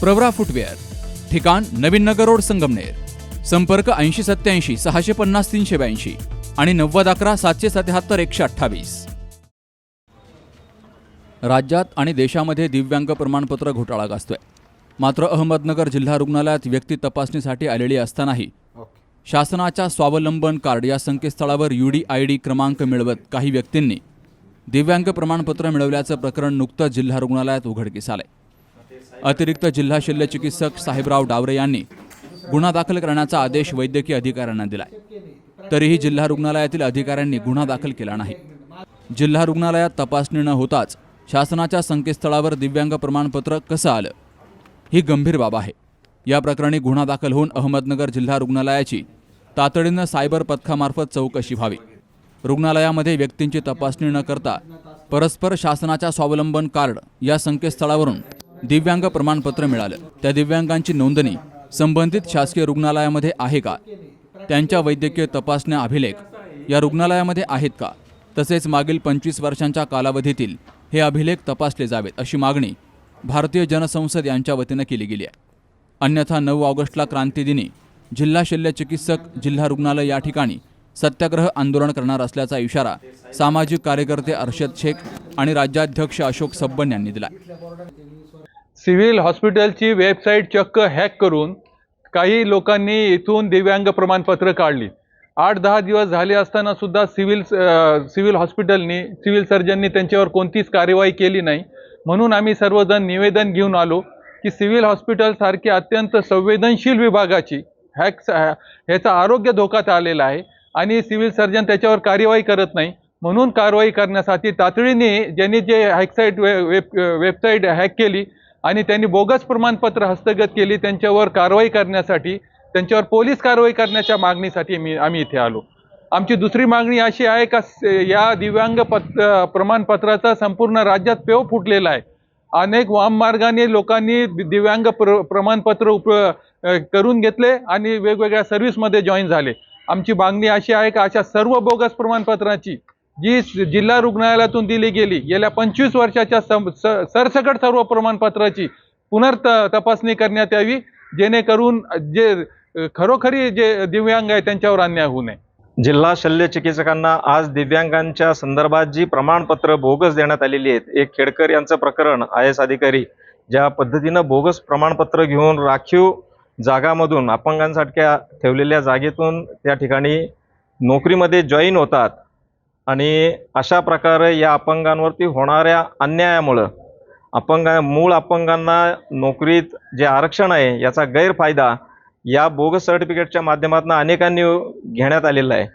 Pravara footwear ठिकाण नवीन नगर road Sangamner संपर्क ऐंशी सत्याऐंशी सहाशे पन्नास तीनशे ब्याऐंशी आणि नव्वद अकरा सातशे सत्याहत्तर एकशे अठ्ठावीस. राज्यात आणि देशामध्ये दिव्यांग प्रमाणपत्र घोटाळा गाजतोय. मात्र अहमदनगर जिल्हा रुग्णालयात व्यक्ती तपासणीसाठी आलेली असतानाही शासनाच्या स्वावलंबन कार्ड या संकेतस्थळावर यू डी आय डी क्रमांक मिळवत काही व्यक्तींनी दिव्यांग प्रमाणपत्र मिळवल्याचं प्रकरण नुकतंच जिल्हा रुग्णालयात उघडकीस आलंय. अतिरिक्त जिल्हा शल्य चिकित्सक साहेबराव डावरे यांनी गुन्हा दाखल करण्याचा आदेश वैद्यकीय अधिकाऱ्यांना दिलाय. तरीही जिल्हा रुग्णालयातील अधिकाऱ्यांनी गुन्हा दाखल केला नाही. जिल्हा रुग्णालयात तपासणी न होताच शासनाच्या संकेतस्थळावर दिव्यांग प्रमाणपत्र कसं आलं? ही गंभीर बाब आहे. या प्रकरणी गुन्हा दाखल होऊन अहमदनगर जिल्हा रुग्णालयाची तातडीनं सायबर पथकामार्फत चौकशी व्हावी. रुग्णालयामध्ये व्यक्तींची तपासणी न करता परस्पर शासनाच्या स्वावलंबन कार्ड या संकेतस्थळावरून दिव्यांग प्रमाणपत्र मिळालं. त्या दिव्यांगांची नोंदणी संबंधित शासकीय रुग्णालयामध्ये आहे का? त्यांच्या वैद्यकीय तपासण्या अभिलेख या रुग्णालयामध्ये आहेत का? तसेच मागील पंचवीस वर्षांच्या कालावधीतील हे अभिलेख तपासले जावेत अशी मागणी भारतीय जनसंसद यांच्या वतीनं केली गेली आहे. अन्यथा नऊ ऑगस्टला क्रांतीदिनी जिल्हा शल्य चिकित्सक जिल्हा रुग्णालय या ठिकाणी सत्याग्रह आंदोलन करणार असल्याचा इशारा सामाजिक कार्यकर्ते अर्शद शेख आणि राज्याध्यक्ष अशोक सब्बन यांनी दिला सिव्हिल हॉस्पिटलची वेबसाईट चक्क हॅक करून काही लोकांनी इथून दिव्यांग प्रमाणपत्र काढली. आठ दहा दिवस झाले असताना सुद्धा सिव्हिल सिव्हिल हॉस्पिटलनी सिव्हिल सर्जननी त्यांच्यावर कोणतीच कार्यवाही केली नाही. म्हणून आम्ही सर्वजण निवेदन घेऊन आलो की सिव्हिल हॉस्पिटलसारखी अत्यंत संवेदनशील विभागाची हॅक ह्याचा आरोग्य धोक्यात आलेला आहे आणि सिव्हिल सर्जन त्याच्यावर कार्यवाही करत नाही. म्हणून कारवाई करण्यासाठी तातडीने ज्यांनी जे हॅकसाईट वे वेब वेबसाईट हॅक केली आणि त्यांनी बोगस प्रमाणपत्र हस्तगत केली त्यांच्यावर कारवाई करण्यासाठी त्यांच्यावर पोलीस कारवाई करण्याच्या मागणीसाठी मी आम्ही इथे आलो. आमची दुसरी मागणी अशी आहे का या दिव्यांग पत प्रमाणपत्राचा संपूर्ण राज्यात पेव फुटलेला आहे. अनेक वाममार्गाने लोकांनी दि- दिव्यांग प्र प्रमाणपत्र उप करून घेतले आणि वेगवेगळ्या सर्व्हिसमध्ये जॉईन झाले. आमची मागणी अशी आहे का अशा सर्व बोगस प्रमाणपत्राची जी जिल्हा रुग्णालयातून दिली गेली गेल्या पंचवीस वर्षाच्या सम- सरसकट सर्व प्रमाणपत्राची पुनर्त तपासणी करण्यात यावी जेणेकरून जे खरोखरी जे दिव्यांग आहे त्यांच्यावर अन्याय होऊ नये. जिल्हा शल्य चिकित्सकांना आज दिव्यांगांच्या संदर्भात जी प्रमाणपत्र बोगस देण्यात आलेली आहेत एक खेडकर यांचं प्रकरण आय एस अधिकारी ज्या पद्धतीनं बोगस प्रमाणपत्र घेऊन राखीव जागामधून अपंगांसारख्या ठेवलेल्या जागेतून त्या ठिकाणी नोकरीमध्ये जॉईन होतात आणि अशा प्रकारे या अपंगांवरती होणाऱ्या अन्यायामुळं अपंग मूळ अपंगांना नोकरीत जे आरक्षण आहे याचा गैरफायदा या बोगस सर्टिफिकेटच्या माध्यमातून अनेकांनी घेण्यात आलेला आहे.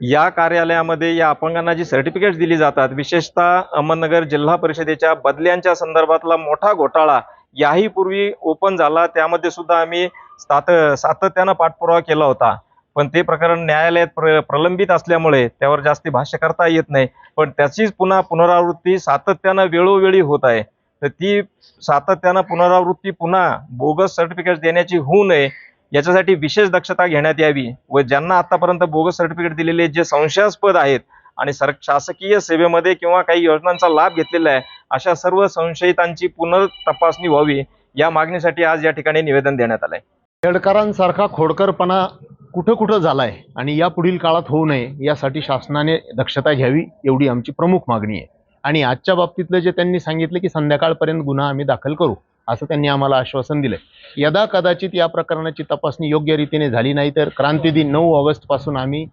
या कार्यालयामध्ये या अपंगांना जी सर्टिफिकेट्स दिली जातात विशेषतः अहमदनगर जिल्हा परिषदेच्या बदल्यांच्या संदर्भातला मोठा घोटाळा याही पूर्वी ओपन झाला. त्यामध्ये सुद्धा आम्ही सात सातत्यानं पाठपुरावा केला होता. पण ते प्रकरण न्यायालयात प्र प्रलंबित असल्यामुळे त्यावर जास्ती भाष्य करता येत नाही. पण त्याचीच पुन्हा पुनरावृत्ती सातत्यानं वेळोवेळी होत आहे. तर ती सातत्यानं पुनरावृत्ती पुन्हा बोगस सर्टिफिकेट देण्याची होऊ नये याच्यासाठी विशेष दक्षता घेण्यात यावी व ज्यांना आतापर्यंत बोगस सर्टिफिकेट दिलेले जे संशयास्पद आहेत आणि सर शासकीय सेवेमध्ये किंवा काही योजनांचा लाभ घेतलेला आहे अशा सर्व संशयितांची पुनर्तपासणी व्हावी या मागणीसाठी आज या ठिकाणी निवेदन देण्यात आलंय. खेडकरांसारखा खोडकरपणा कुठं कुठं झालाय आणि या पुढील काळात होऊ नये यासाठी शासनाने दक्षता घ्यावी एवढी आमची प्रमुख मागणी आहे. आणि आजच्या बाबतीतलं जे त्यांनी सांगितलं की संध्याकाळपर्यंत गुन्हा आम्ही दाखल करू असं त्यांनी आम्हाला आश्वासन दिलं यदा कदाचित या प्रकरणाची तपासणी योग्य रीतीने झाली नाही तर क्रांतिदिन नऊ ऑगस्टपासून आम्ही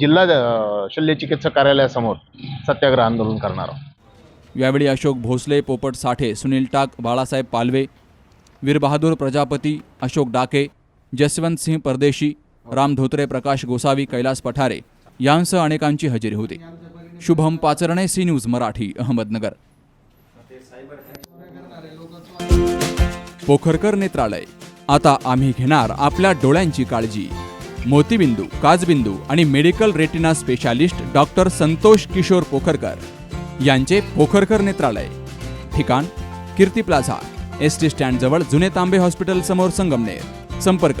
जिल्हा शल्यचिकित्सक कार्यालयासमोर सत्याग्रह आंदोलन करणार आहोत. यावेळी अशोक भोसले पोपट साठे सुनील टाक बाळासाहेब पालवे वीरबहादूर प्रजापती अशोक डाके जसवंत सिंह परदेशी राम धोत्रे प्रकाश गोसावी कैलास पठारे यांसह अनेकांची हजेरी होती. Shubham Pacharne C news Marathi Ahmednagar. Pokharkar Netralaya. आता आम्ही घेणार आपल्या डोळ्यांची काळजी. मोतीबिंदू काजबिंदू आणि medical retina specialist doctor Santosh Kishore Pokharkar यांचे पोखरकर नेत्रालय. ठिकाण कीर्ती प्लाझा. एस टी स्टँडजवळ जुने तांबे हॉस्पिटल समोर संगमनेर. संपर्क